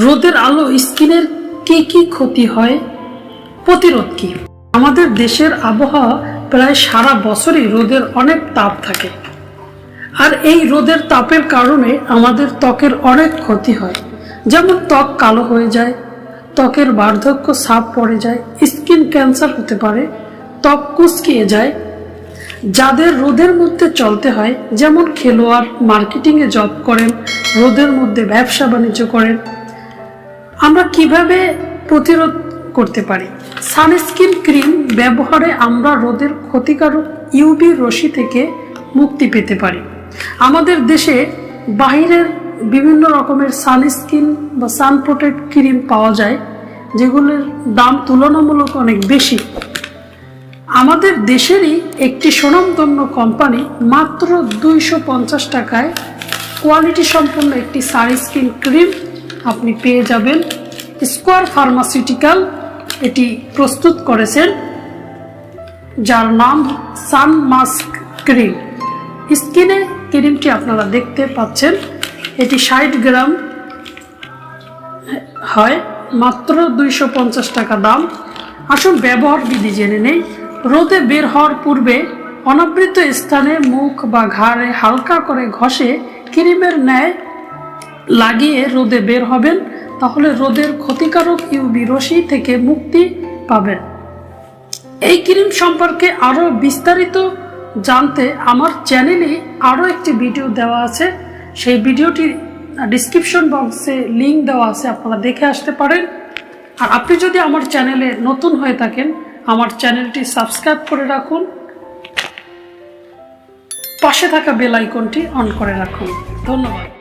রোদের আলো স্কিনের কি কি ক্ষতি হয়? প্রতিরোধ কি? আমাদের দেশের আবহাওয়া প্রায় সারা বছরই রোদের অনেক তাপ থাকে। আর এই রোদের তাপের কারণে আমাদের ত্বকের অনেক ক্ষতি হয়। যেমন ত্বক কালো হয়ে যায়, ত্বকের বার্ধক্য সাপ পড়ে যায়, স্কিন ক্যান্সার হতে পারে, ত্বক কুচকিয়ে যায়। যাদের রোদের মধ্যে চলতে হয়, যেমন খেলোয়াড় মার্কেটিংয়ে জব করেন, রোদের মধ্যে ব্যবসা বাণিজ্য করেন আমরা কীভাবে প্রতিরোধ করতে পারি? সানস্ক্রিন ক্রিম ব্যবহারে আমরা রোদের ক্ষতিকারক ইউবি রশ্মি থেকে মুক্তি পেতে পারি। আমাদের দেশে বাইরের বিভিন্ন রকমের সানস্ক্রিন বা সান প্রোটেক্ট ক্রিম পাওয়া যায়, যেগুলোর দাম তুলনামূলক অনেক বেশি। আমাদের দেশেরই একটি সুনামধন্য কোম্পানি মাত্র দুইশো পঞ্চাশ টাকায় কোয়ালিটি সম্পন্ন একটি সানস্ক্রিন ক্রিম আপনি পেয়ে যাবেন। স্কোয়ার ফার্মাসিউটিক্যাল এটি প্রস্তুত করেছেন, যার নাম সান মাস্ক ক্রিম। স্কিনে ক্রিমটি আপনারা দেখতে পাচ্ছেন, এটি ষাট গ্রাম হয়, মাত্র দুইশো পঞ্চাশ টাকা দাম। আসুন ব্যবহার বিধি জেনে নেই। রোদে বের হওয়ার পূর্বে অনাবৃত স্থানে মুখ বা ঘাড়ে হালকা করে ঘষে ক্রিমের ন্যায় লাগিয়ে রোদে বের হবেন, তাহলে রোদের ক্ষতিকারক ইউবি রশ্মি থেকে মুক্তি পাবেন। এই ক্রিম সম্পর্কে আরও বিস্তারিত জানতে আমার চ্যানেলে আরও একটি ভিডিও দেওয়া আছে। সেই ভিডিওটি ডিসক্রিপশন বক্সে লিংক দেওয়া আছে, আপনারা দেখে আসতে পারেন। আর আপনি যদি আমার চ্যানেলে নতুন হয়ে থাকেন, আমার চ্যানেলটি সাবস্ক্রাইব করে রাখুন। পাশে থাকা বেল আইকনটি অন করে রাখুন। ধন্যবাদ।